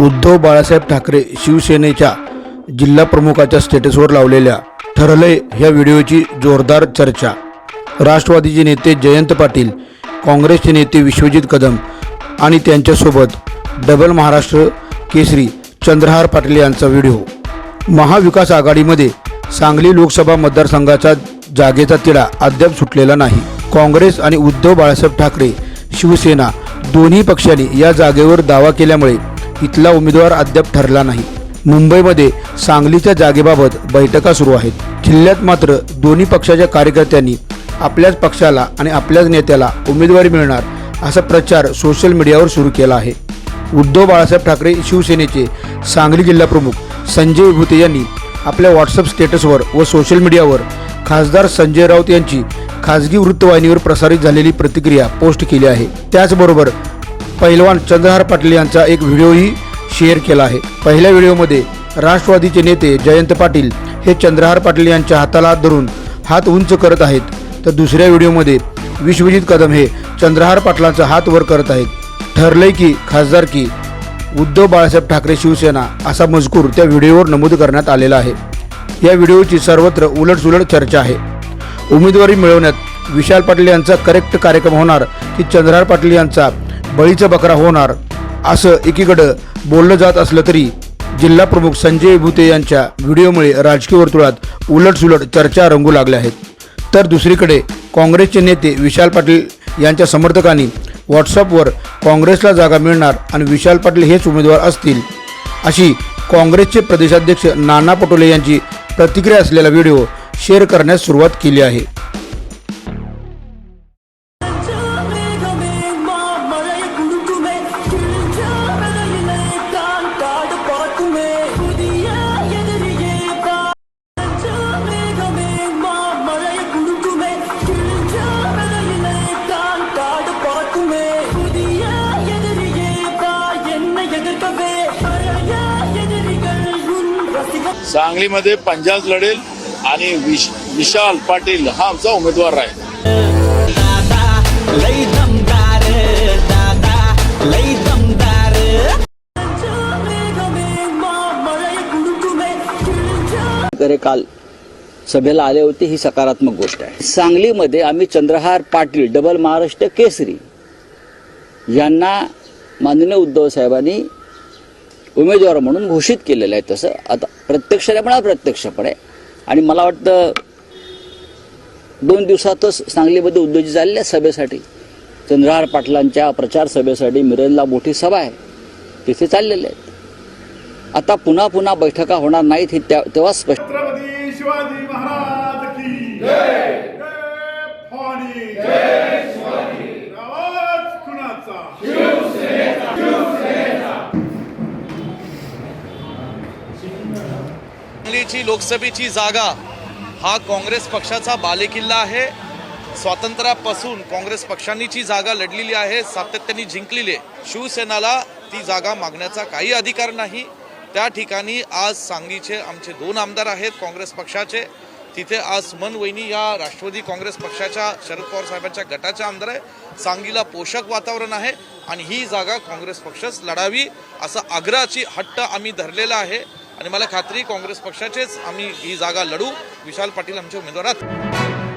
उद्धव बाळासाहेब ठाकरे शिवसेनेच्या जिल्हा प्रमुखाच्या स्टेटसवर लावलेल्या ठरलंय ह्या व्हिडिओची जोरदार चर्चा. राष्ट्रवादीचे नेते जयंत पाटील काँग्रेसचे नेते विश्वजित कदम आणि त्यांच्यासोबत डबल महाराष्ट्र केसरी चंद्रहार पाटील यांचा व्हिडिओ. महाविकास आघाडीमध्ये सांगली लोकसभा मतदारसंघाचा जागेचा तिढा अद्याप सुटलेला नाही. काँग्रेस आणि उद्धव बाळासाहेब ठाकरे शिवसेना दोन्ही पक्षांनी या जागेवर दावा केल्यामुळे इथला उमेदवार अद्याप ठरला नाही. मुंबईमध्ये सांगलीच्या जागेबाबत बैठका सुरू आहेत. जिल्ह्यात मात्र दोन्ही पक्षाच्या कार्यकर्त्यांनी आपल्याच पक्षाला आणि आपल्याच नेत्याला उमेदवारी मिळणार असा प्रचार सोशल मीडियावर सुरू केला आहे. उद्धव बाळासाहेब ठाकरे शिवसेनेचे सांगली जिल्हाप्रमुख संजय विभूते यांनी आपल्या व्हॉट्सअप स्टेटसवर व सोशल मीडियावर खासदार संजय राऊत यांची खासगी वृत्तवाहिनीवर प्रसारित झालेली प्रतिक्रिया पोस्ट केली आहे. त्याचबरोबर पैलवान चंद्रहार पाटील यांचा एक व्हिडिओही शेअर केला आहे. पहिल्या व्हिडिओमध्ये राष्ट्रवादीचे नेते जयंत पाटील हे चंद्रहार पाटील यांच्या हाताला धरून हात उंच करत आहेत. तर दुसऱ्या व्हिडिओमध्ये विश्वजित कदम हे चंद्रहार पाटलांचा हात वर करत आहेत. ठरलंय की खासदार की उद्धव बाळासाहेब ठाकरे शिवसेना असा मजकूर त्या व्हिडिओवर नमूद करण्यात आलेला आहे. या व्हिडिओची सर्वत्र उलटसुलट चर्चा आहे. उमेदवारी मिळवण्यात विशाल पाटील यांचा करेक्ट कार्यक्रम होणार की चंद्रहार पाटील यांचा बळीचा बकरा होणार असं एकीकडं बोललं जात असलं तरी जिल्हा प्रमुख संजय भुते यांच्या व्हिडिओमुळे राजकीय वर्तुळात उलटसुलट चर्चा रंगू लागल्या आहेत. तर दुसरीकडे काँग्रेसचे नेते विशाल पाटील यांच्या समर्थकांनी व्हॉट्सअपवर काँग्रेसला जागा मिळणार आणि विशाल पाटील हेच उमेदवार असतील अशी काँग्रेसचे प्रदेशाध्यक्ष नाना पटोले यांची प्रतिक्रिया असलेला व्हिडिओ शेअर करण्यास सुरुवात केली आहे. सांगलीमध्ये पंजाब लढेल आणि विश विशाल पाटील हा आमचा उमेदवार आहे लई लई काल सभेला आले होते ही सकारात्मक गोष्ट आहे. सांगलीमध्ये आम्ही चंद्रहार पाटील डबल महाराष्ट्र केसरी यांना माननीय उद्धव साहेबांनी उमेदवार म्हणून घोषित केलेलं आहे तसं. आता प्रत्यक्षपणे पण अप्रत्यक्षपणे. आणि मला वाटतं दोन दिवसातच सांगलीमध्ये उद्योजी झालेल्या सभेसाठी चंद्रहार पाटलांच्या प्रचार सभेसाठी मिरजला मोठी सभा आहे. तिथे चाललेले आहेत. आता पुन्हा पुन्हा बैठका होणार नाहीत हे त्या- तेव्हा स्पष्ट शिवाजी महाराज! सांगलीची लोकसभेची जागा हा काँग्रेस पक्षाचा बालेकिल्ला आहे. स्वातंत्र्यापासून काँग्रेस पक्षांनी जी जागा लढलेली आहे. सातत्याने जिंकलेली आहे. शिवसेनाला ती जागा मागण्याचा काही अधिकार नाही. त्या ठिकाणी आज सांगलीचे आमचे दोन आमदार आहेत काँग्रेस पक्षाचे. तिथे आज मन वहिनी या राष्ट्रवादी काँग्रेस पक्षाच्या शरद पवार साहेबांच्या गटाच्या आमदार आहे. सांगलीला पोषक वातावरण आहे आणि ही जागा काँग्रेस पक्षच लढावी असा आग्रहाची हट्ट आम्ही धरलेला आहे. आणि मला खात्री काँग्रेस पक्षाचेच आम्ही ही जागा लढू. विशाल पाटील आमचे उमेदवार आहेत